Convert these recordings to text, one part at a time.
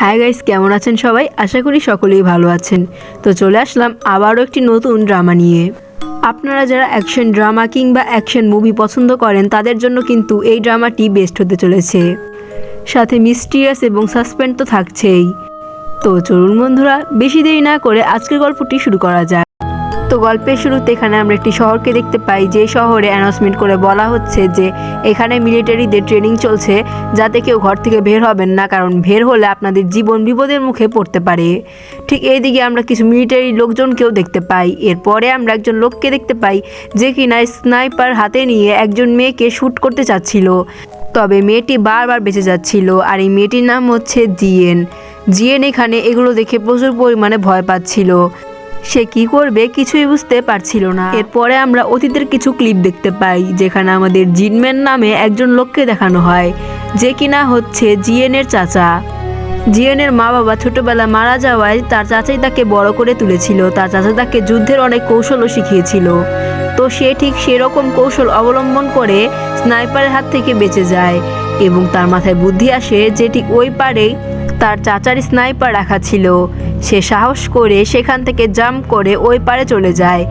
Hi guys কেমন আছেন সবাই? আশা করি সকলেই ভালো আছেন। তো চলে আসলাম আবারও একটি নতুন ড্রামা নিয়ে। আপনারা যারা অ্যাকশন ড্রামা কিংবা অ্যাকশন মুভি পছন্দ করেন, তাদের জন্য কিন্তু এই ড্রামাটি বেস্ট হতে চলেছে। সাথে মিস্টিরিয়াস এবং সাসপেন্স তো থাকছেই। তো চলুন বন্ধুরা, বেশি দেরি না করে আজকের গল্পটি শুরু করা যায় তো গল্পের শুরুতে এখানে আমরা একটি শহরকে দেখতে পাই, যে শহরে অ্যানাউন্সমেন্ট করে বলা হচ্ছে যে এখানে মিলিটারিদের ট্রেনিং চলছে যাতে কেউ ঘর থেকে বের হবেন না, কারণ বের হলে আপনাদের জীবন বিপদের মুখে পড়তে পারে। ঠিক এইদিকে আমরা কিছু মিলিটারি লোকজনকেও দেখতে পাই। এরপরে আমরা একজন লোককে দেখতে পাই, যে কিনা স্নাইপার হাতে নিয়ে একজন মেয়েকে শ্যুট করতে চাচ্ছিল। তবে মেয়েটি বারবার বেঁচে যাচ্ছিল, আর এই মেয়েটির নাম হচ্ছে জিএন। জিএন এখানে এগুলো দেখে প্রচুর পরিমাণে ভয় পাচ্ছিল। সে কি করবে কিছুই বুঝতে পারছিল না। এরপরে আমরা অতীতের কিছু ক্লিপ দেখতে পাই, যেখানে আমাদের জিনম্যান নামে একজন লোককে দেখানো হয়, যে কিনা হচ্ছে জিএনের চাচা। জিএনের মা বাবা ছোটবেলা মারা যাওয়ায় তার চাচাই তাকে বড় করে তুলেছিল। তার চাচা তাকে যুদ্ধের অনেক কৌশলও শিখিয়েছিল। তো সে ঠিক সেরকম কৌশল অবলম্বন করে স্নাইপারের হাত থেকে বেঁচে যায় এবং তার মাথায় বুদ্ধি আসে যে ঠিক ওই পারেই তার চাচার স্নাইপার রাখা ছিল। সে সাহস করে সেখান থেকে জাম্প করে ওই পারে চলে যায়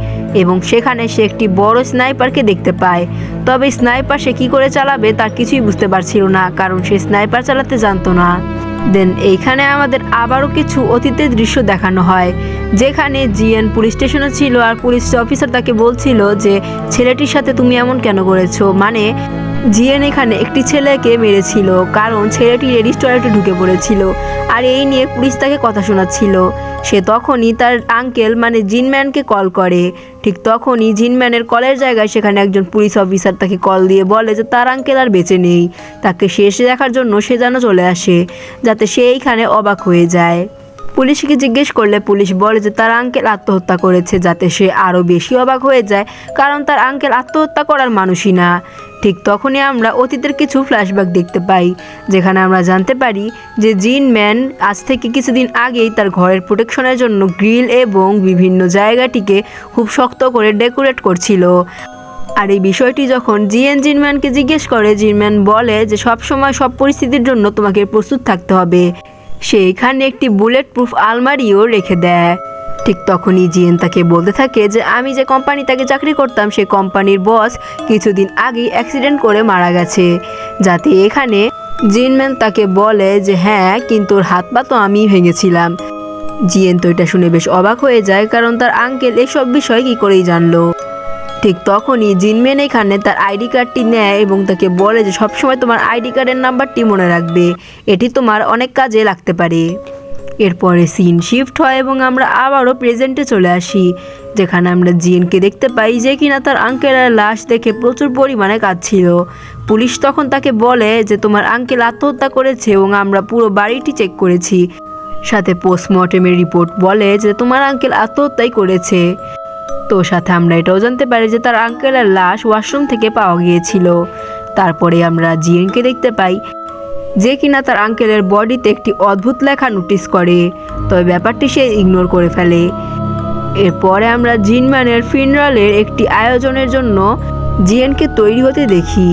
এবং সেখানে সে একটি বড় স্নাইপারকে দেখতে পায়। তবে স্নাইপার সে কী করে চালাবে তার কিছুই বুঝতে পারছিল না, কারণ সে স্নাইপার চালাতে জানতো না। দেন এইখানে আমাদের আবারও কিছু অতীতের দৃশ্য দেখানো হয়, যেখানে জিএন পুলিশ স্টেশনে ছিল আর পুলিশ অফিসার তাকে বলছিল যে, ছেলেটির সাথে তুমি এমন কেন করেছ? মানে জিএন এখানে একটি ছেলেকে মেরেছিল, কারণ ছেলেটি লেডিস টয়লেটে ঢুকে পড়েছিল আর এই নিয়ে পুলিশ তাকে কথা শোনাচ্ছিল। সে তখনই তার আঙ্কেল মানে জিনম্যানকে কল করে। ঠিক তখনই জিনম্যানের কলের জায়গায় সেখানে একজন পুলিশ অফিসার তাকে কল দিয়ে বলে যে তার আঙ্কেল আর বেঁচে নেই। তাকে শেষে দেখার জন্য সে যেন চলে আসে, যাতে সে এইখানে অবাক হয়ে যায়। পুলিশকে জিজ্ঞেস করলে পুলিশ বলে যে তার আঙ্কেল আত্মহত্যা করেছে, যাতে সে আরও বেশি অবাক হয়ে যায়, কারণ তার আঙ্কেল আত্মহত্যা করার মানুষই না। ঠিক তখনই আমরা অতীতের কিছু ফ্ল্যাশব্যাক দেখতে পাই, যেখানে আমরা জানতে পারি যে জিন ম্যান আজ থেকে কিছুদিন আগেই তার ঘরের প্রোটেকশনের জন্য গ্রিল এবং বিভিন্ন জায়গাটিকে খুব শক্ত করে ডেকোরেট করছিল। আর এই বিষয়টি যখন জিএন জিনম্যানকে জিজ্ঞেস করে জিনম্যান বলে যে সব সময় সব পরিস্থিতির জন্য তোমাকে প্রস্তুত থাকতে হবে। সে এখানে একটি বুলেট প্রুফ আলমারিও রেখে দেয়। ঠিক তখনই জিএন তাকে বলতে থাকে যে, আমি যে কোম্পানি তাকে চাকরি করতাম সেই কোম্পানির বস কিছুদিন আগেই অ্যাক্সিডেন্ট করে মারা গেছে। যাতে এখানে জিনম্যান তাকে বলে যে হ্যাঁ কিন্তু ওর হাত পা তো আমিই ভেঙেছিলাম। জিএন তো এটা শুনে বেশ অবাক হয়ে যায়, কারণ তার আঙ্কেল এসব বিষয় কি করেই জানলো? ঠিক তখনই জিনম্যান এখানে তার আইডি কার্ডটি নেয় এবং তাকে বলে যে, সবসময় তোমার আইডি কার্ডের নাম্বারটি মনে রাখবে। এটি তোমার অনেক কাজে লাগতে পারে। এরপরে সিন শিফট হয় এবং আমরা আবারও প্রেজেন্টে চলে আসি, যেখানে আমরা জিনকে দেখতে পাই যে কিনা তার আঙ্কেলের লাশ দেখে প্রচুর পরিমাণে কাঁদছিল। পুলিশ তখন তাকে বলে যে, তোমার আঙ্কেল আত্মহত্যা করেছে এবং আমরা পুরো বাড়িটি চেক করেছি। সাথে পোস্টমর্টেমের রিপোর্ট বলে যে, তোমার আঙ্কেল আত্মহত্যাই করেছে। তো সাথে আমরা এটাও জানতে পারি যে, তার আঙ্কেলের লাশ ওয়াশরুম থেকে পাওয়া গিয়েছিল। তারপরে আমরা জিএনকে দেখতে পাই যে কিনা তার আঙ্কেলের বডিতে একটি অদ্ভুত লেখা নোটিস করে, তবে ব্যাপারটি সে ইগনোর করে ফেলে। এরপরে আমরা জিনম্যানের ফিনরালের একটি আয়োজনের জন্য জিএনকে তৈরি হতে দেখি।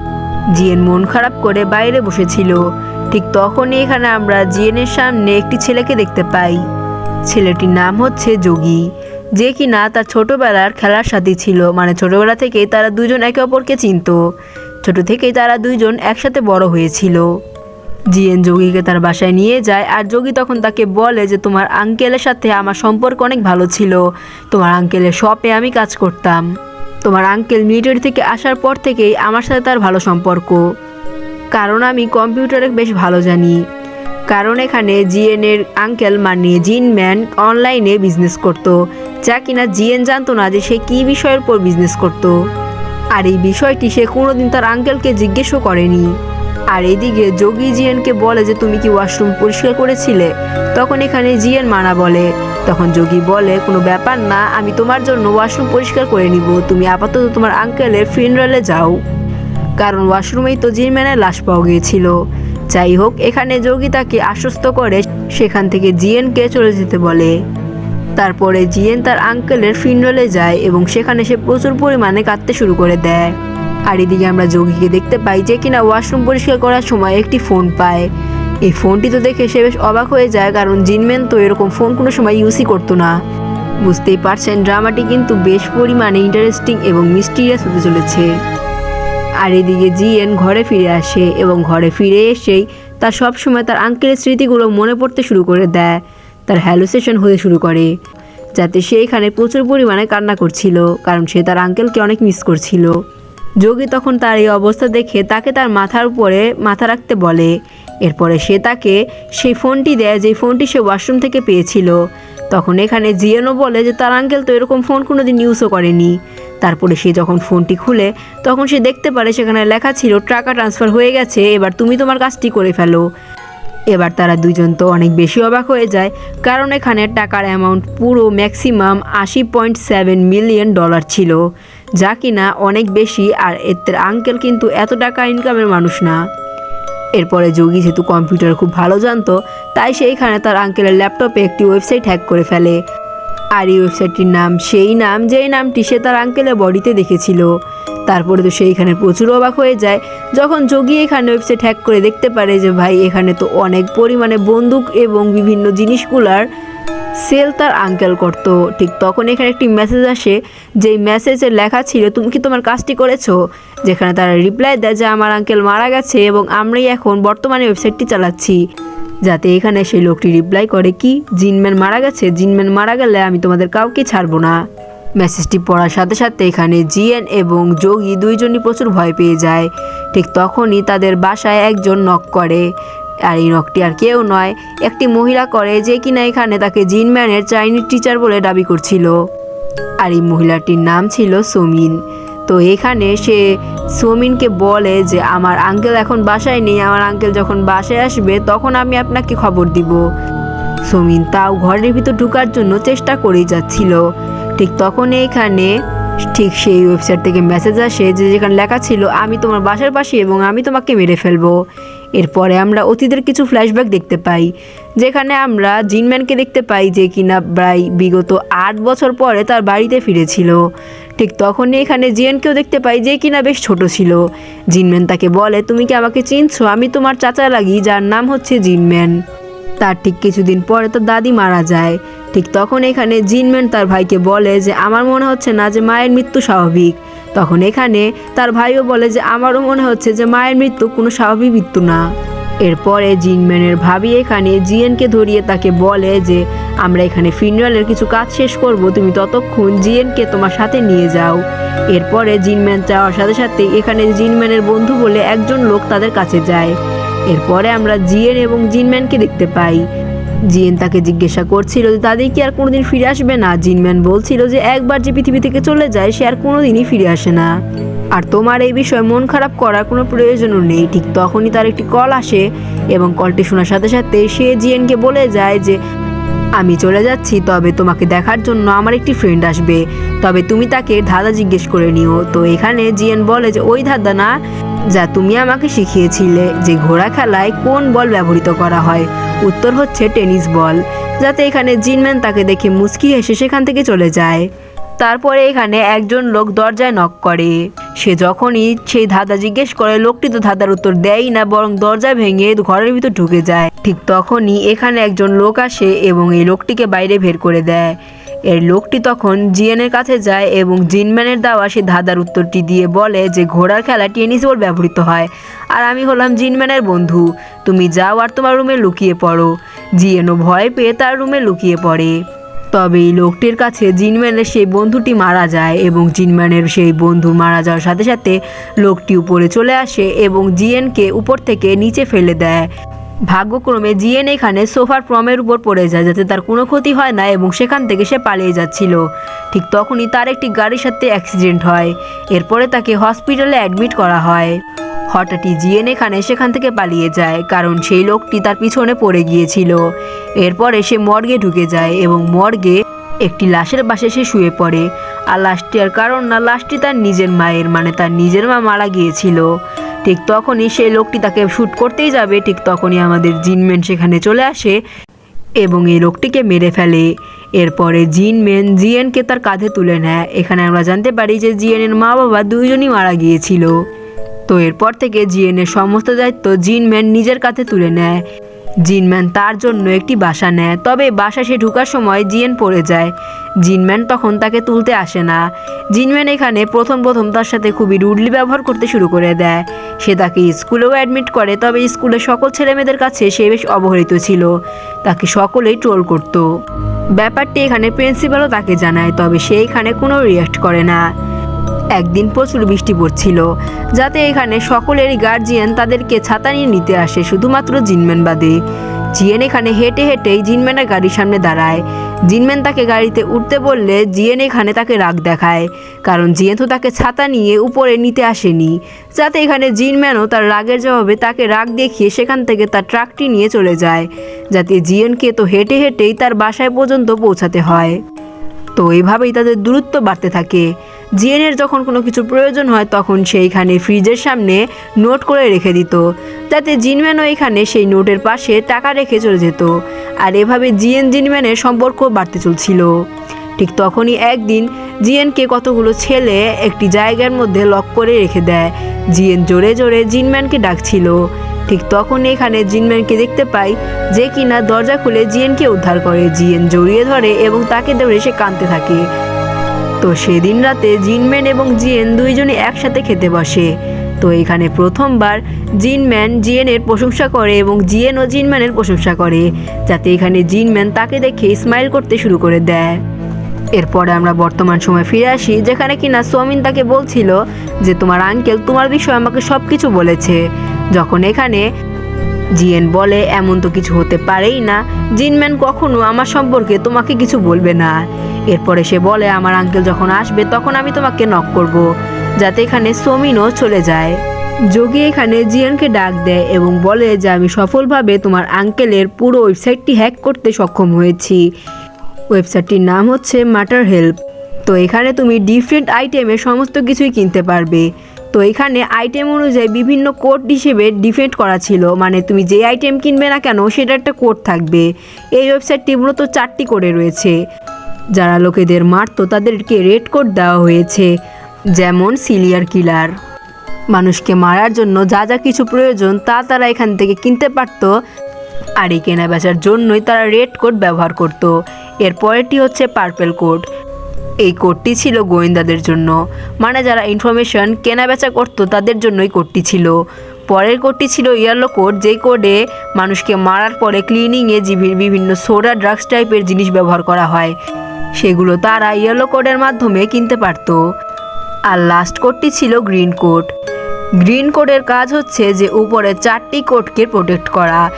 জিএন মন খারাপ করে বাইরে বসেছিল। ঠিক তখনই এখানে আমরা জিএনের সামনে একটি ছেলেকে দেখতে পাই। ছেলেটির নাম হচ্ছে যোগী। যে কিনা তার ছোটবেলার খেলার সাথী ছিল মানে ছোটবেলা থেকেই তারা দুজন একে অপরকে চিনত। ছোট থেকেই তারা দুইজন একসাথে বড় হয়েছিল। জিএন যোগীকে তার বাসায় নিয়ে যায় আর যোগী তখন তাকে বলে যে, তোমার আঙ্কেলের সাথে আমার সম্পর্ক অনেক ভালো ছিল। তোমার আঙ্কেলের শপে আমি কাজ করতাম। তোমার আঙ্কেল মিলিটারি থেকে আসার পর থেকেই আমার সাথে তার ভালো সম্পর্ক। কারণ আমি কম্পিউটারে বেশ ভালো জানি। কারণ এখানে জিএনের আঙ্কেল মানে জিন ম্যান অনলাইনে বিজনেস করত। যা কিনা জিএন জানতো না যে সে কী বিষয়ের উপর বিজনেস করত। আর এই বিষয়টি সে কোনোদিন তার আঙ্কেলকে জিজ্ঞেসও করেনি। আর এদিকে যোগী জিএনকে বলে যে, তুমি কি ওয়াশরুম পরিষ্কার করেছিলে? তখন এখানে জিএন মানা বলে। তখন যোগী বলে, কোনো ব্যাপার না, আমি তোমার জন্য ওয়াশরুম পরিষ্কার করে নিব। তুমি আপাতত তোমার আঙ্কেলের ফিনরালে যাও। কারণ ওয়াশরুমেই তো জিনম্যানের লাশ পাওয়া গিয়েছিল। যাই হোক, এখানে যোগী তাকে আশ্বস্ত করে, সেখান থেকে জিএনকে চলে যেতে বলে। তারপরে জিএন তার আঙ্কেলের ফিনরলে যায় এবং সেখানে সে প্রচুর পরিমাণে কাঁদতে শুরু করে দেয়। আর এদিকে আমরা যোগীকে দেখতে পাই যে কিনা ওয়াশরুম পরিষ্কার করার সময় একটি ফোন পায়। এই ফোনটি তো দেখে সে বেশ অবাক হয়ে যায়, কারণ জিনম্যান তো এরকম ফোন কোনো সময় ইউজই করতো না। বুঝতেই পারছেন, ড্রামাটি কিন্তু বেশ পরিমাণে ইন্টারেস্টিং এবং মিস্টিরিয়াস হতে চলেছে। আর এদিকে জিএন ঘরে ফিরে আসে এবং ঘরে ফিরে এসেই তার সবসময় তার আঙ্কেলের স্মৃতিগুলো মনে পড়তে শুরু করে দেয়, তার হ্যালোসেশন হতে শুরু করে, যাতে সে এখানে প্রচুর পরিমাণে কান্না করছিল, কারণ সে তার আঙ্কেলকে অনেক মিস করছিল। যোগী তখন তার এই অবস্থা দেখে তাকে তার মাথার উপরে মাথা রাখতে বলে। এরপরে সে তাকে সেই ফোনটি দেয় যে ফোনটি সে ওয়াশরুম থেকে পেয়েছিল। তখন এখানে জিএনও বলে যে, তার আঙ্কেল তো এরকম ফোন কোনো দিন ইউজও করেনি। তারপরে সে যখন ফোনটি খুলে, তখন সে দেখতে পারে সেখানে লেখা ছিল, টাকা ট্রান্সফার হয়ে গেছে, এবার তুমি তোমার কাজটি করে ফেলো। এবার তারা দুজন তো অনেক বেশি অবাক হয়ে যায়, কারণ এখানে টাকার অ্যামাউন্ট পুরো ম্যাক্সিমাম আশি পয়েন্ট সেভেন মিলিয়ন ডলার ছিল। যা কিনা অনেক বেশি আর এর আঙ্কেল কিন্তু এত টাকা ইনকামের মানুষ না। এরপরে যোগী যেহেতু কম্পিউটার খুব ভালো জানতো, তাই সেইখানে তার আঙ্কেলের ল্যাপটপে একটি ওয়েবসাইট হ্যাক করে ফেলে। আর এই ওয়েবসাইটটির নাম, সেই নাম, যেই নামটি সে তার আঙ্কেলের বডিতে দেখেছিল। তারপরে তো সেইখানে প্রচুর অবাক হয়ে যায়। যখন যোগী এখানে ওয়েবসাইট হ্যাক করে দেখতে পারে যে, ভাই, এখানে তো অনেক পরিমাণে বন্দুক এবং বিভিন্ন জিনিসগুলার সেল তার আঙ্কেল করতো। ঠিক তখন এখানে একটি মেসেজ আসে, যেই মেসেজে লেখা ছিল, তুমি কি তোমার কাজটি করেছ? যেখানে তারা রিপ্লাই দেয় যে, আমার আঙ্কেল মারা গেছে এবং আমরাই এখন বর্তমানে ওয়েবসাইটটি চালাচ্ছি। যাতে এখানে সেই লোকটি রিপ্লাই করে কি, জিনম্যান মারা গেছে, জিনম্যান মারা গেলে আমি তোমাদের কাউকে ছাড়বো না। মেসেজটি পড়ার সাথে সাথে এখানে জিএন এবং যোগী দুইজনই প্রচুর ভয় পেয়ে যায়। ঠিক তখনই তাদের বাসায় একজন নক করে। আর এই নকটি আর কেউ নয়, একটি মহিলা করে যে কিনা এখানে তাকে জিনম্যানের চাইনিজ টিচার বলে দাবি করছিল। আর এই মহিলাটির নাম ছিল সোমিন। তো এখানে সে সোমিনকে বলে যে, আমার আঙ্কেল এখন বাসায় নেই, আমার আঙ্কেল যখন বাসায় আসবে তখন আমি আপনাকে খবর দিব। সোমিন তাও ঘরের ভিতর ঢোকার জন্য চেষ্টা করেই যাচ্ছিল। ঠিক তখন এইখানে ঠিক সেই ওয়েবসাইট থেকে মেসেজ আসে যে, যেখানে লেখা ছিল, আমি তোমার বাসার পাশে এবং আমি তোমাকে মেরে ফেলব। এরপরে আমরা অতীতের কিছু ফ্ল্যাশব্যাক দেখতে পাই, যেখানে আমরা জিনম্যানকে দেখতে পাই যে কিনা প্রায় বিগত আট বছর পরে তার বাড়িতে ফিরেছিল। ঠিক তখনই এখানে জিএনকেও দেখতে পাই যে কিনা বেশ ছোট ছিল। জিনম্যান তাকে বলে, তুমি কি আমাকে চিনছো? আমি তোমার চাচা লাগি, যার নাম হচ্ছে জিনম্যান তার ঠিক কিছুদিন পরে তার দাদি মারা যায়। ঠিক তখন এখানে জিনম্যান তার ভাইকে বলে যে, আমার মনে হচ্ছে না যে মায়ের মৃত্যু স্বাভাবিক। তখন এখানে তার ভাইও বলে যে, আমারও মনে হচ্ছে যে মায়ের মৃত্যু কোনো স্বাভাবিক মৃত্যু না। এরপরে জিনম্যানের ভাবি এখানে জিএনকে ধরিয়ে তাকে বলে যে, আমরা এখানে ফিনারেলের কিছু কাজ শেষ করব, তুমি ততক্ষণ জিএনকে তোমার সাথে নিয়ে যাও। এরপরে জিনম্যান যাওয়ার সাথে সাথে এখানে জিনম্যানের বন্ধু বলে একজন লোক তাদের কাছে যায়। এরপরে আমরা জিএন এবং জিনম্যানকে দেখতে পাই। জিএন তাকে জিজ্ঞাসা করছিল যে তাদের কি আর কোনোদিন ফিরে আসবে না? জিনম্যান বলছিল যে একবার যে পৃথিবী থেকে চলে যায়, সে আর কোনোদিনই ফিরে আসে না। আর তোমার এই বিষয়ে মন খারাপ করার কোনো প্রয়োজনও নেই। ঠিক তখনই তার একটি কল আসে এবং কলটি শোনার সাথে সাথে সে জিএনকে বলে যায় যে আমি চলে যাচ্ছি, তবে তোমাকে দেখার জন্য আমার একটি ফ্রেন্ড আসবে। তবে তুমি তাকে ধাঁধা জিজ্ঞেস করে নিও। তো এখানে জিএন বলে যে, ওই ধাঁধা না, যা তুমি আমাকে শিখিয়েছিলে যে ঘোড়া খেলায় কোন বল ব্যবহৃত করা হয়। উত্তর হচ্ছে টেনিস বল, যাতে এখানে জিনম্যান তাকে দেখে মুচকি হেসে সেখান থেকে চলে যায়। তারপরে এখানে একজন লোক দরজায় নক করে। সে যখনই সেই ধাঁধা জিজ্ঞেস করে, লোকটি তো ধাঁধার উত্তর দেয়ই না, বরং দরজা ভেঙে ঘরের ভিতর ঢুকে যায়। ঠিক তখনই এখানে একজন লোক আসে এবং এই লোকটিকে বাইরে বের করে দেয়। এর লোকটি তখন জিএনের কাছে যায় এবং জিনম্যানের দেওয়া সেই ধাঁধার উত্তরটি দিয়ে বলে যে, ঘোড়ার খেলা টেনিস বল ব্যবহৃত হয়। আর আমি হলাম জিনম্যানের বন্ধু। তুমি যাও আর তোমার রুমে লুকিয়ে পড়ো। জিএনও ভয় পেয়ে তার রুমে লুকিয়ে পড়ে। তবে এই লোকটির কাছে জিনম্যানের সেই বন্ধুটি মারা যায় এবং জিনম্যানের সেই বন্ধু মারা যাওয়ার সাথে সাথে লোকটি উপরে চলে আসে এবং জিএনকে উপর থেকে নিচে ফেলে দেয়। ভাগ্যক্রমে জিএন এখানে সোফার প্রমের উপর পড়ে যায়, যাতে তার কোনো ক্ষতি হয় না এবং সেখান থেকে সে পালিয়ে যাচ্ছিল। ঠিক তখনই তার একটি গাড়ির সাথে অ্যাক্সিডেন্ট হয়। এরপরে তাকে হসপিটালে অ্যাডমিট করা হয়। হঠাৎই জিএন এখানে সেখান থেকে পালিয়ে যায়, কারণ সেই লোকটি তার পিছনে পড়ে গিয়েছিল। এরপরে সে মর্গে ঢুকে যায় এবং মর্গে একটি লাশের পাশে সে শুয়ে পড়ে। আর লাশটি আর কারণ না, লাশটি তার নিজের মায়ের মানে তার নিজের মা মারা গিয়েছিল। ঠিক তখনই সেই লোকটি তাকে শ্যুট করতেই যাবে, ঠিক তখনই আমাদের জিনম্যান সেখানে চলে আসে এবং এই লোকটিকে মেরে ফেলে। এরপরে জিন জিনম্যান জিএনকে তার কাঁধে তুলে নেয়। এখানে আমরা জানতে পারি যে জিএনের মা বাবা দুইজনই মারা গিয়েছিল। তো এরপর থেকে জিএনের সমস্ত দায়িত্ব জিন জিনম্যান নিজের কাঁধে তুলে নেয়। জিনম্যান তার জন্য একটি বাসা নেয়, তবে বাসা সে ঢুকার সময় জিএন পড়ে যায়। জিনম্যান তখন তাকে তুলতে আসে না। জিনম্যান এখানে প্রথম প্রথম তার সাথে খুবই রুডলি ব্যবহার করতে শুরু করে দেয়। সে তাকে স্কুলেও অ্যাডমিট করে, তবে স্কুলে সকল ছেলেমেয়েদের কাছে সে বেশ অবহেলিত ছিল। তাকে সকলেই ট্রোল করত। ব্যাপারটি এখানে প্রিন্সিপালও তাকে জানায়, তবে সে এখানে কোনো রিয়াক্ট করে না। একদিন প্রচুর বৃষ্টি পড়ছিল, যাতে এখানে সকলেরই গার্জিয়ান তাদেরকে ছাতা নিয়ে নিতে আসে শুধুমাত্র জিনম্যান বাদে। জিএন এখানে হেঁটে হেঁটেই জিনম্যানের গাড়ির সামনে দাঁড়ায়। জিনম্যান তাকে গাড়িতে উঠতে বললে জিএন এখানে তাকে রাগ দেখায়, কারণ জিএন তো তাকে ছাতা নিয়ে উপরে নিতে আসেনি, যাতে এখানে জিনম্যানও তার রাগের জবাবে তাকে রাগ দেখিয়ে সেখান থেকে তার ট্রাকটি নিয়ে চলে যায়, যাতে জিএনকে তো হেঁটে হেঁটেই তার বাসায় পর্যন্ত পৌঁছাতে হয়। তো এইভাবেই তাদের দূরত্ব বাড়তে থাকে। জিএনের যখন কোনো কিছু প্রয়োজন হয়, তখন সেইখানে ফ্রিজের সামনে নোট করে রেখে দিত। যাতে জিনম্যানও এখানে সেই নোটের পাশে টাকা রেখে চলে যেত। আর এভাবে জিএন জিনম্যানের সম্পর্ক বাড়তে চলছিল। ঠিক তখনই একদিন জিএনকে কতগুলো ছেলে একটি জায়গার মধ্যে লক করে রেখে দেয়। জিএন জোরে জোরে জিনম্যানকে ডাকছিল। ঠিক তখন এখানে জিনম্যানকে দেখতে পাই যে কিনা দরজা খুলে জিএনকে উদ্ধার করে। জিএন জড়িয়ে ধরে এবং তাকে ধরে সে কাঁদতে থাকে। তো সেদিন রাতে জিনম্যান এবং জিএন দুইজনে একসাথে খেতে বসে। তো এখানে প্রথমবার জিনম্যান জিএনের প্রশংসা করে এবং জিএন ও জিনম্যানের প্রশংসা করে, যাতে এখানে জিনম্যান তাকে দেখে স্মাইল করতে শুরু করে দেয়। এরপরে আমরা বর্তমান সময় ফিরে আসি, যেখানে কিনা সোমিন তাকে বলছিল যে, তোমার আঙ্কেল তোমার বিষয়ে আমাকে সব কিছু বলেছে। যখন এখানে জিএন বলে, এমন তো কিছু হতে পারেই না। জিনম্যান কখনো আমার সম্পর্কে তোমাকে কিছু বলবে না। এরপরে সে বলে, আমার আঙ্কেল যখন আসবে, তখন আমি তোমাকে নক করব, যাতে এখানে সোমিনও চলে যায়। যোগী এখানে জিয়ানকে ডাক দেয় এবং বলে যে, আমি সফলভাবে তোমার আঙ্কেলের পুরো ওয়েবসাইটটি হ্যাক করতে সক্ষম হয়েছি। ওয়েবসাইটটির নাম হচ্ছে মাটার হেল্প তো এখানে তুমি ডিফারেন্ট আইটেমের সমস্ত কিছুই কিনতে পারবে। তো এখানে আইটেম অনুযায়ী বিভিন্ন কোড হিসেবে ডিফেন্ড করা ছিল। মানে তুমি যে আইটেম কিনবে না কেন সেটা একটা কোড থাকবে। এই ওয়েবসাইটটি মূলত চারটি কোডে রয়েছে। যারা লোকেদের মারতো তাদেরকে রেড কোড দেওয়া হয়েছে, যেমন সিলিয়ার কিলার। মানুষকে মারার জন্য যা যা কিছু প্রয়োজন তা তারা এখান থেকে কিনতে পারতো, আর এই কেনা বেচার জন্যই তারা রেড কোড ব্যবহার করত। এর পরেরটি হচ্ছে পার্পেল কোড। এই কোডটি ছিল গোয়েন্দাদের জন্য। মানে যারা ইনফরমেশন কেনা বেচা করতো তাদের জন্যই কোডটি ছিল। পরের কোডটি ছিল ইয়েলো কোড, যেই কোডে মানুষকে মারার পরে ক্লিনিংয়ে বিভিন্ন সোডা, ড্রাগস টাইপের জিনিস ব্যবহার করা হয়। সেগুলো তারা ইয়েলো কোডের মাধ্যমে কিনতে পারতো। আর লাস্ট কোডটি ছিল গ্রিন কোড গ্রিন কোডের কাজ হচ্ছে যে উপরে চারটি কোডকে প্রোটেক্ট করা।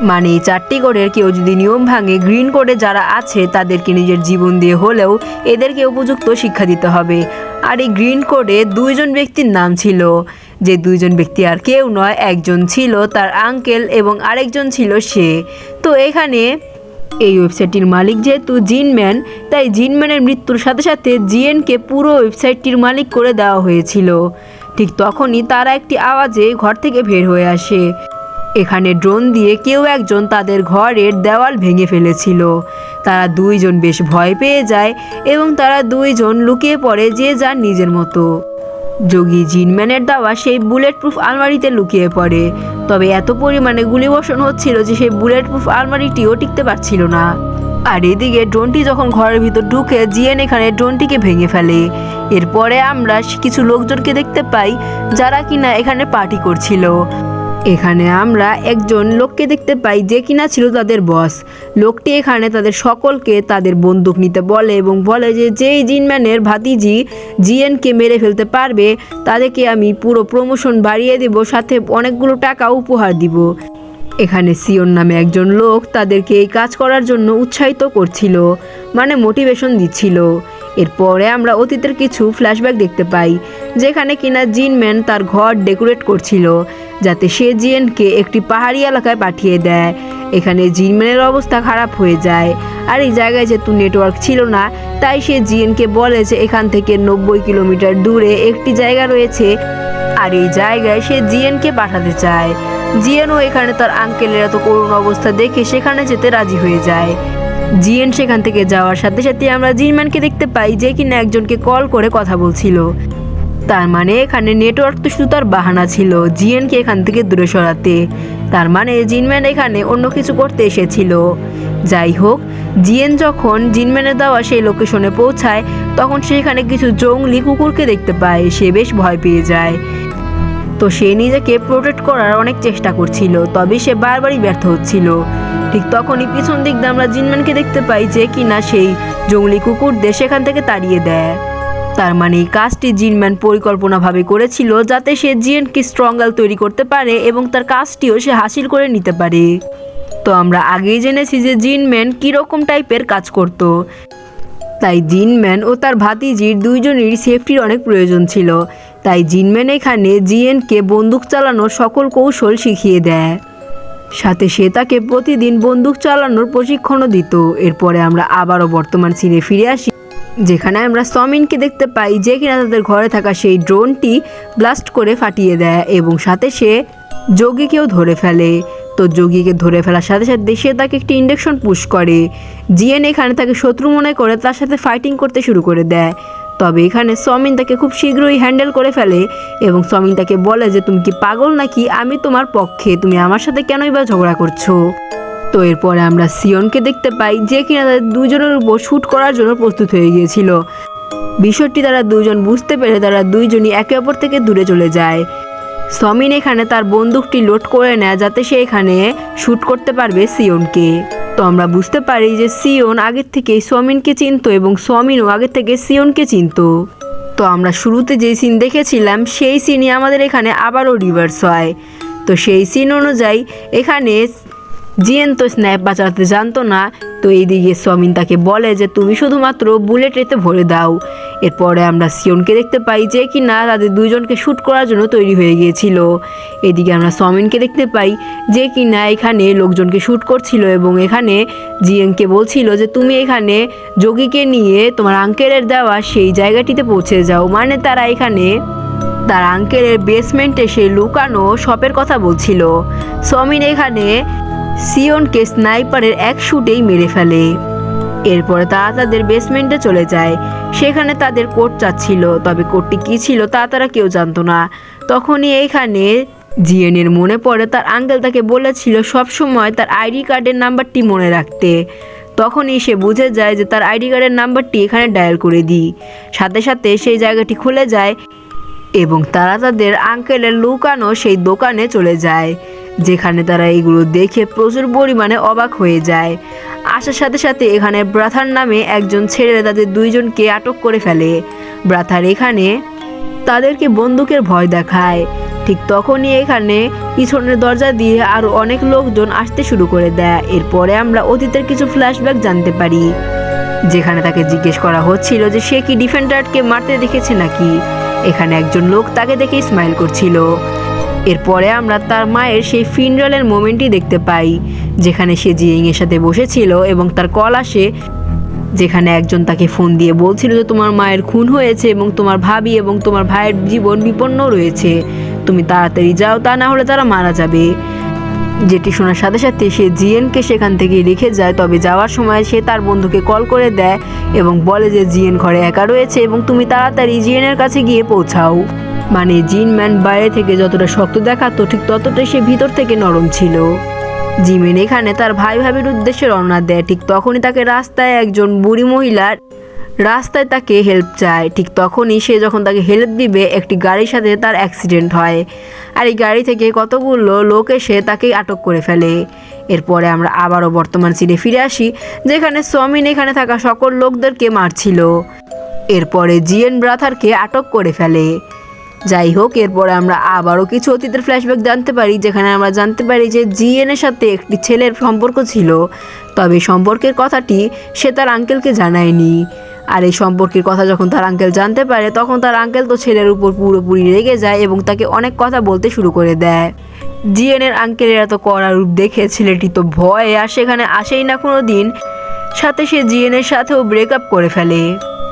মানে এই চারটি কোডের কেউ যদি নিয়ম ভাঙে গ্রিন কোডে যারা আছে, তাদেরকে নিজের জীবন দিয়ে হলেও এদেরকে উপযুক্ত শিক্ষা দিতে হবে। আর এই গ্রিন কোডে দুইজন ব্যক্তির নাম ছিল। যে দুইজন ব্যক্তি আর কেউ নয়, একজন ছিল তার আঙ্কেল এবং আরেকজন ছিল সে। তো এখানে এই ওয়েবসাইটটির মালিক যেহেতু জিনম্যান তাই জিনম্যানের মৃত্যুর সাথে সাথে জিএনকে পুরো ওয়েবসাইটটির মালিক করে দেওয়া হয়েছিল। ঠিক তখনই তারা একটি আওয়াজে ঘর থেকে বের হয়ে আসে। এখানে ড্রোন দিয়ে কেউ একজন তাদের ঘরের দেওয়াল ভেঙে ফেলেছিল। তারা দুইজন বেশ ভয় পেয়ে যায় এবং তারা দুইজন লুকিয়ে পড়ে যে যার নিজের মতো। যোগী জিনম্যানের দেওয়া সেই বুলেট প্রুফ আলমারিতে লুকিয়ে পড়ে। তবে এত পরিমাণে গুলি গুলিবর্ষণ হচ্ছিল যে সেই বুলেট প্রুফ আলমারিটিও টিকতে পারছিল না। আর এদিকে ড্রোনটি যখন ঘরের ভিতর ঢুকে জিএন এখানে ড্রোনটিকে ভেঙে ফেলে। এরপরে আমরা কিছু লোকজনকে দেখতে পাই যারা কিনা এখানে পার্টি করছিল। এখানে আমরা একজন লোককে দেখতে পাই যে কিনা ছিল তাদের বস। লোকটি এখানে তাদের সকলকে তাদের বন্দুক নিতে বলে এবং বলে যে, যেই জিনম্যানের ভাতিজি জিএনকে মেরে ফেলতে পারবে, তাদেরকে আমি পুরো প্রমোশন বাড়িয়ে দেব, সাথে অনেকগুলো টাকা উপহার দিব। এখানে সিওন নামে একজন লোক তাদেরকে এই কাজ করার জন্য উৎসাহিত করছিল মানে মোটিভেশন দিচ্ছিল। এরপরে আমরা অতীতের কিছু ফ্ল্যাশব্যাক দেখতে পাই, যেখানে কিনা জিনম্যান তার ঘর ডেকোরেট করছিল, যাতে সে জিএনকে একটি পাহাড়ি এলাকায় পাঠিয়ে দেয়। এখানে জিনম্যানের অবস্থা খারাপ হয়ে যায়। আর এই জায়গায় যেহেতু নেটওয়ার্ক ছিল না, তাই সে জিএনকে বলে যে এখান থেকে নব্বই কিলোমিটার দূরে একটি জায়গা রয়েছে। আর এই জায়গায় সে জিএনকে পাঠাতে চায়। জিএনও এখানে তার আঙ্কেলের এত করুণ অবস্থা দেখে সেখানে যেতে রাজি হয়ে যায়। জিএন সেখান থেকে যাওয়ার সাথে সাথে আমরা জিনম্যানকে দেখতে পাই যে কিনা একজনকে কল করে কথা বলছিল। তার মানে এখানে নেটওয়ার্ক তো শুধু তার বাহানা ছিল, জিএনকে এখান থেকে দূরে সরাতে। তার মানে জিনম্যান এখানে অন্য কিছু করতে এসেছিল। যাই হোক, জিএন যখন জিনম্যানের দেওয়া সেই লোকেশনে পৌঁছায়, তখন সেখানে কিছু জঙ্গলি কুকুরকে দেখতে পায়, সে বেশ ভয় পেয়ে যায়। তো সে নিজেকে প্রোটেক্ট করার অনেক চেষ্টা করছিল, তবে সে বারবারই ব্যর্থ হচ্ছিল। ঠিক তখনই পিছন দিক দিয়ে আমরা জিনম্যানকে দেখতে পাই যে কিনা সেই জঙ্গলি কুকুরদের সেখান থেকে তাড়িয়ে দেয়। তার মানে এই কাজটি জিনম্যান পরিকল্পনাভাবে করেছিল যাতে সে জিএনকে স্ট্রঙ্গাল তৈরি করতে পারে এবং তার কাজটিও সে হাসিল করে নিতে পারে। তো আমরা আগেই জেনেছি যে জিনম্যান কীরকম টাইপের কাজ করতো। তাই জিনম্যান ও তার ভাতিজির দুইজনেরই সেফটির অনেক প্রয়োজন ছিল। তাই জিনম্যান এখানে জিএনকে বন্দুক চালানোর সকল কৌশল শিখিয়ে দেয়। সাথে সে তাকে প্রতিদিন বন্দুক চালানোর প্রশিক্ষণও দিত। এরপরে আমরা আবারও বর্তমান সিনে ফিরে আসি, যেখানে আমরা সমিনকে দেখতে পাই যে কিনা তাদের ঘরে থাকা সেই ড্রোনটি ব্লাস্ট করে ফাটিয়ে দেয় এবং সাথে সে যোগীকেও ধরে ফেলে। তো যোগীকে ধরে ফেলার সাথে সাথে সে তাকে একটি ইন্ডেকশন পুশ করে। জিএন এখানে তাকে শত্রু মনে করে তার সাথে ফাইটিং করতে শুরু করে দেয়। তবে এখানে সমিন তাকে খুব শীঘ্রই হ্যান্ডেল করে ফেলে এবং সমিন তাকে বলে যে, তুমি কি পাগল নাকি? আমি তোমার পক্ষে। তুমি আমার সাথে কেনই বা ঝগড়া করছ? তো এরপরে আমরা সিয়নকে দেখতে পাই, যে কিনা তাদের দুজনের উপর শ্যুট করার জন্য প্রস্তুত হয়ে গিয়েছিল। বিষয়টি তারা দুজন বুঝতে পেরে তারা দুইজনই একে অপর থেকে দূরে চলে যায়। সমিন এখানে তার বন্দুকটি লোড করে নেয়, যাতে সে এখানে শ্যুট করতে পারবে সিয়নকে। তো আমরা বুঝতে পারি যে সিয়ন আগের থেকে সোমিনকে চিনত এবং সোমিনও আগের থেকে সিয়নকে চিনত। তো আমরা শুরুতে যেই সিন দেখেছিলাম, সেই সিনই আমাদের এখানে আবারও রিভার্স হয়। তো সেই সিন অনুযায়ী এখানে জিএন তো স্ন্যাপ বাঁচাতে জানতো না তো এইদিকে সমিন তাকে বলে যে, তুমি শুধুমাত্র বুলেট এতে ভরে দাও। এরপরে আমরা সিয়নকে দেখতে পাই যে কি না তাদের দুজনকে শ্যুট করার জন্য তৈরি হয়ে গিয়েছিল। এদিকে আমরা সমিনকে দেখতে পাই যে কি না এখানে লোকজনকে শ্যুট করছিল এবং এখানে জিএনকে বলছিল যে, তুমি এখানে যোগীকে নিয়ে তোমার আঙ্কেলের দেওয়া সেই জায়গাটিতে পৌঁছে যাও। মানে তারা এখানে তার আঙ্কেলের বেসমেন্টে সে লুকানো শপের কথা বলছিল। সমিন এখানে সিয়নকে স্নাইপারের এক শুটেই মেরে ফেলে। এরপরে তারা তাদের বেসমেন্টে চলে যায়। সেখানে তাদের কোট চাচ্ছিল, তবে কোটটি কী ছিল তা তারা কেউ জানতো না। তখনই এইখানে জিএনের মনে পড়ে, তার আঙ্কেল তাকে বলেছিল সবসময় তার আইডি কার্ডের নাম্বারটি মনে রাখতে। তখনই সে বুঝে যায় যে তার আইডি কার্ডের নাম্বারটি এখানে ডায়াল করে দিই। সাথে সাথে সেই জায়গাটি খুলে যায় এবং তারা তাদের আঙ্কেলের লুকানো সেই দোকানে চলে যায়। যেখানে তারা এগুলো দেখে প্রচুর পরিমাণে অবাক হয়ে যায়। আসার সাথে সাথে এখানে ব্রাথার নামে একজন ছেলে তাদের দুইজনকে আটক করে ফেলে। ব্রাথার এখানে তাদেরকে বন্দুকের ভয় দেখায়। ঠিক তখনই এখানে পিছনের দরজা দিয়ে আরও অনেক লোকজন আসতে শুরু করে দেয়। এরপরে আমরা অতীতের কিছু ফ্ল্যাশব্যাক জানতে পারি। যেখানে তাকে জিজ্ঞেস করা হচ্ছিল যে সে কি ডিফেন্ডারকে মারতে দেখেছে নাকি? এখানে একজন লোক তাকে দেখে স্মাইল করছিল। এরপরে আমরা তার মায়ের সেই ফিনরালের মোমেন্টই দেখতে পাই, যেখানে সে জিইং এর সাথে বসেছিল এবং তার কল আসে, যেখানে একজন তাকে ফোন দিয়ে বলছিল যে তোমার মায়ের খুন হয়েছে এবং তোমার ভাবি এবং তোমার ভাইয়ের জীবন বিপন্ন রয়েছে, তুমি তাড়াতাড়ি যাও, তা না হলে তারা মারা যাবে। যেটি শোনার সাথে সাথে সে জিএনকে সেখান থেকে রেখে যায়, তবে যাওয়ার সময় সে তার বন্ধুকে কল করে দেয় এবং বলে যে জিএন ঘরে একা রয়েছে এবং তুমি তাড়াতাড়ি জিএনের কাছে গিয়ে পৌঁছাও। মানে জিন ম্যান বাইরে থেকে যতটা শক্ত দেখাতো, ঠিক ততটাই সে ভিতর থেকে নরম ছিল। জিমেন এখানে তার ভাই ভাবির উদ্দেশ্যে রওনা দেয়। ঠিক তখনই তাকে রাস্তায় একজন বুড়ি মহিলার রাস্তায় তাকে হেল্প চায়। ঠিক তখনই সে যখন তাকে হেল্প দিবে, একটি গাড়ির সাথে তার অ্যাক্সিডেন্ট হয়। আর এই গাড়ি থেকে কতগুলো লোক এসে তাকে আটক করে ফেলে। এরপরে আমরা আবারও বর্তমান সিনে ফিরে আসি, যেখানে সমিন এখানে থাকা সকল লোকদেরকে মারছিল। এরপরে জিএন ব্রাথারকে আটক করে ফেলে। যাই হোক এরপরে আমরা আবারও কিছু অতীতের ফ্ল্যাশব্যাক জানতে পারি, যেখানে আমরা জানতে পারি যে জিএনের সাথে একটি ছেলের সম্পর্ক ছিল। তবে সম্পর্কের কথাটি সে তার আঙ্কেলকে জানায়নি। আর এই সম্পর্কের কথা যখন তার আঙ্কেল জানতে পারে, তখন তার আঙ্কেল তো ছেলের উপর পুরোপুরি রেগে যায় এবং তাকে অনেক কথা বলতে শুরু করে দেয়। জিএনের আঙ্কেলের এত কড়া রূপ দেখে, ছেলেটি তো ভয়ে আর সেখানে আসেই না কোনো দিন সাথে সে জিএনের সাথেও ব্রেকআপ করে ফেলে।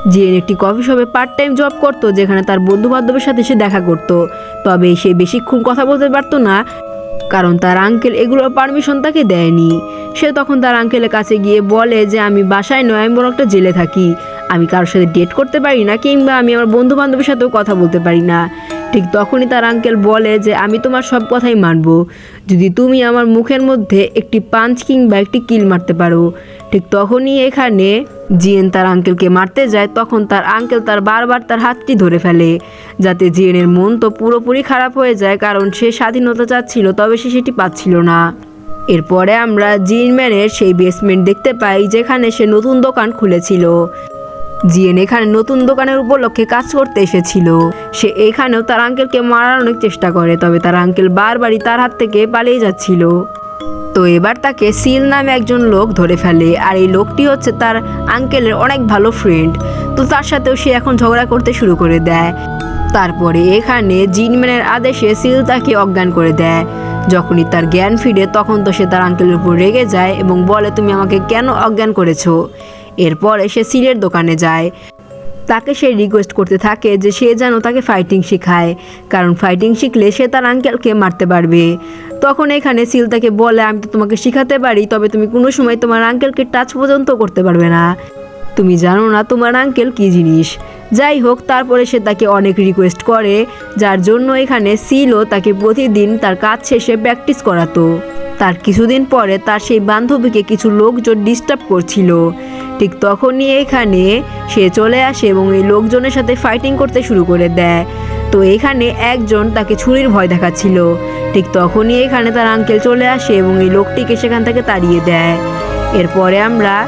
জিএন একটি কফি শপে পার্ট টাইম জব করতো, যেখানে তার বন্ধু বান্ধবের সাথে সে দেখা করতো। তবে সে বেশিক্ষণ কথা বলতে পারতো না, কারণ তার আঙ্কেল এগুলোর পারমিশন তাকে দেয়নি। সে তখন তার আঙ্কেলের কাছে গিয়ে বলে যে, আমি বাসায় নয়, আমি একটা জেলে থাকি। আমি কারোর সাথে ডেট করতে পারি না, কিংবা আমি আমার বন্ধু বান্ধবের সাথেও কথা বলতে পারি না। ঠিক তখনই তার আঙ্কেল বলে যে, আমি তোমার সব কথাই মানব। যদি তুমি আমার মুখের মধ্যে একটি পাঞ্চ কিংবা একটি কিল মারতে পারো, ঠিক তখনই এখানে জিএন তার আঙ্কেলকে মারতে যায়, তখন তার আঙ্কেল তার বারবার তার হাতটি ধরে ফেলে, যাতে জিএনের মন তো পুরোপুরি খারাপ হয়ে যায়, কারণ সে স্বাধীনতা চাচ্ছিল, তবে সে সেটি পাচ্ছিল না। এরপরে আমরা জিনম্যানের সেই বেসমেন্ট দেখতে পাই, যেখানে সে নতুন দোকান খুলেছিল। জিএন এখানে নতুন দোকানের উপলক্ষে কাজ করতে এসেছিল। সে এখানেও তার আঙ্কেলকে মারার অনেক চেষ্টা করে, তবে তার আঙ্কেল বারবারই তার হাত থেকে পালিয়ে যাচ্ছিল। তো এবার তাকে সিল নামে একজন লোক ধরে ফেলে, আর এই লোকটি হচ্ছে তার আঙ্কেলের অনেক ভালো ফ্রেন্ড তো তার সাথেও সে এখন ঝগড়া করতে শুরু করে দেয়। তারপরে এখানে জিনম্যানের আদেশে সিল তাকে অজ্ঞান করে দেয়। যখনই তার জ্ঞান ফিরে, তখন তো সে তার আঙ্কেলের উপর রেগে যায় এবং বলে, তুমি আমাকে কেন অজ্ঞান করেছ? এরপরে সে সিলের দোকানে যায়। তাকে সে রিকোয়েস্ট করতে থাকে যে সে যেন তাকে ফাইটিং শেখায়, কারণ ফাইটিং শিখলে সে তার আঙ্কেলকে মারতে পারবে। তখন এখানে সিল তাকে বলে, আমি তো তোমাকে শেখাতে পারি, তবে তুমি কোনো সময় তোমার আঙ্কেলকে টাচ পর্যন্ত করতে পারবে না। তুমি জানো না তোমার আঙ্কেল কী জিনিস? যাই হোক, তারপরে সে তাকে অনেক রিকোয়েস্ট করে, যার জন্য এখানে সিলও তাকে প্রতিদিন তার কাজ শেষে প্র্যাকটিস করাতো। তার কিছুদিন পরে তার সেই বান্ধবীকে কিছু লোকজন ডিস্টার্ব করছিল। ঠিক তখনই এখানে সে চলে আসে এবং এই লোকজনের সাথে ফাইটিং করতে শুরু করে দেয়। তো এখানে একজন তাকে ছুরির ভয় দেখাচ্ছিল। ঠিক তখনই এখানে তার আঙ্কেল চলে আসে এবং এই লোকটিকে সেখান থেকে তাড়িয়ে দেয়। এরপরে আমরা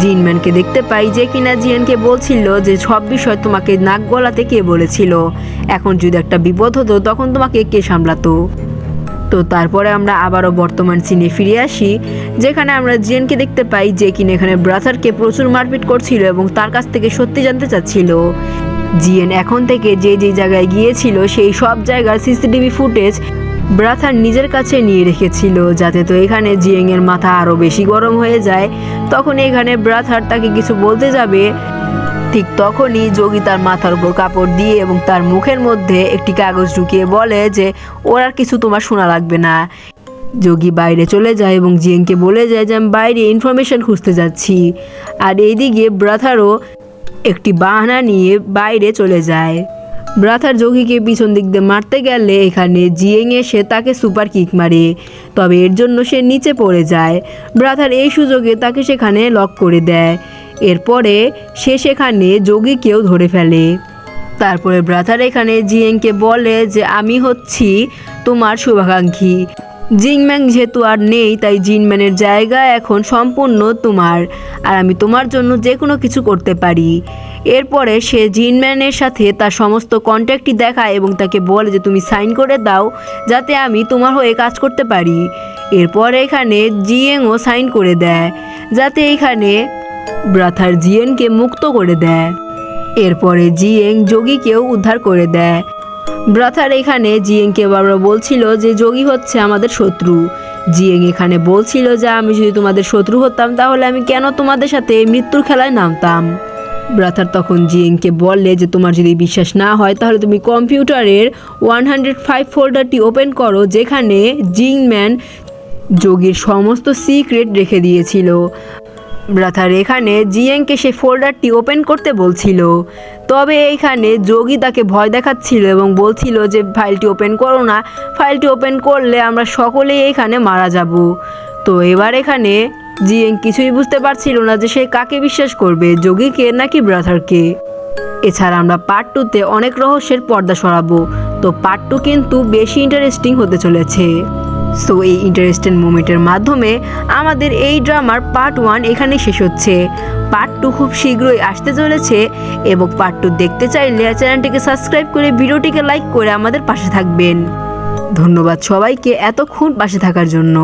জিনম্যানকে দেখতে পাই যে কিনা জিয়ানকে বলছিল যে, সব বিষয় তোমাকে নাক গলাতে কে বলেছিল? এখন যদি একটা বিপদ হতো, তখন তোমাকে কে সামলাতো? তো তারপরে আমরা আবারও বর্তমান সিনে ফিরে আসি, যেখানে আমরা জিয়ানকে দেখতে পাই যে কিনা এখানে ব্রাথারকে প্রচুর মারপিট করছিল এবং তার কাছ থেকে সত্যি জানতে চাচ্ছিল। জিএন এখন থেকে যে যে জায়গায় গিয়েছিল সেই সব জায়গার সিসিটিভি ফুটেজ ব্রাথার নিজের কাছে নিয়ে রেখেছিল, যাতে তো এখানে জিয়েং এর মাথা আরও বেশি গরম হয়ে যায়। তখন এখানে ব্রাথার তাকে কিছু বলতে যাবে ঠিক তখনই যোগী তার মাথার উপর কাপড় দিয়ে এবং তার মুখের মধ্যে একটি কাগজ ঢুকিয়ে বলে যে, ওর আর কিছু তোমার শোনা লাগবে না। যোগী বাইরে চলে যায় এবং জিয়েংকে বলে যায় যে, আমি বাইরে ইনফরমেশন খুঁজতে যাচ্ছি। আর এইদিকে ব্রাথারও একটি বাহানা নিয়ে বাইরে চলে যায়। ব্রাথার যোগীকে পিছন দিক দিয়ে মারতে গেলে এখানে জিয়েং এসে তাকে সুপার কিক মারে, তবে এর জন্য সে নিচে পড়ে যায়। ব্রাথার এই সুযোগে তাকে সেখানে লক করে দেয়। এরপরে সে সেখানে যোগীকেও ধরে ফেলে। তারপরে ব্রাথার এখানে জিয়েংকে বলে যে, আমি হচ্ছি তোমার শুভাকাঙ্ক্ষী। জিংম্যাং যেহেতু আর নেই, তাই জিনম্যানের জায়গা এখন সম্পূর্ণ তোমার। আর আমি তোমার জন্য যে কোনো কিছু করতে পারি। এরপরে সে জিনম্যানের সাথে তার সমস্ত কন্ট্যাক্টই দেখায় এবং তাকে বলে যে, তুমি সাইন করে দাও, যাতে আমি তোমার হয়ে কাজ করতে পারি। এরপরে এখানে জিএংও সাইন করে দেয়, যাতে এখানে ব্রাথার জিএনকে মুক্ত করে দেয়। এরপরে জিএং যোগীকেও উদ্ধার করে দেয়। ব্রাথার এখানে জিএংকে বারবার বলছিল যে যোগী হচ্ছে আমাদের শত্রু। জিএং এখানে বলছিল যে, আমি যদি তোমাদের শত্রু হতাম, তাহলে আমি কেন তোমাদের সাথে মৃত্যুর খেলায় নামতাম? ব্রাথার তখন জিএংকে বললে যে, তোমার যদি বিশ্বাস না হয়, তাহলে তুমি কম্পিউটারের ওয়ান হান্ড্রেড ফাইভ ফোল্ডারটি ওপেন করো, যেখানে জিংম্যান যোগীর সমস্ত সিক্রেট রেখে দিয়েছিল। ব্রাথার এখানে জিএংকে সে ফোল্ডারটি ওপেন করতে বলছিল। তবে এইখানে যোগী তাকে ভয় দেখাচ্ছিল এবং বলছিল যে, ফাইলটি ওপেন করো না। ফাইলটি ওপেন করলে আমরা সকলেই এখানে মারা যাব। তো এবার এখানে জিএং কিছুই বুঝতে পারছিল না যে সে কাকে বিশ্বাস করবে, যোগীকে নাকি ব্রাথারকে। এছাড়া আমরা পার্ট টুতে অনেক রহস্যের পর্দা সরাবো। তো পার্ট টু কিন্তু বেশি ইন্টারেস্টিং হতে চলেছে। সো এই ইন্টারেস্টিং মোমেন্টের মাধ্যমে আমাদের এই ড্রামার পার্ট ওয়ান এখানে শেষ হচ্ছে। পার্ট টু খুব শীঘ্রই আসতে চলেছে এবং পার্ট টু দেখতে চাইলে চ্যানেলটিকে সাবস্ক্রাইব করে ভিডিওটিকে লাইক করে আমাদের পাশে থাকবেন। ধন্যবাদ সবাইকে এতক্ষণ পাশে থাকার জন্য।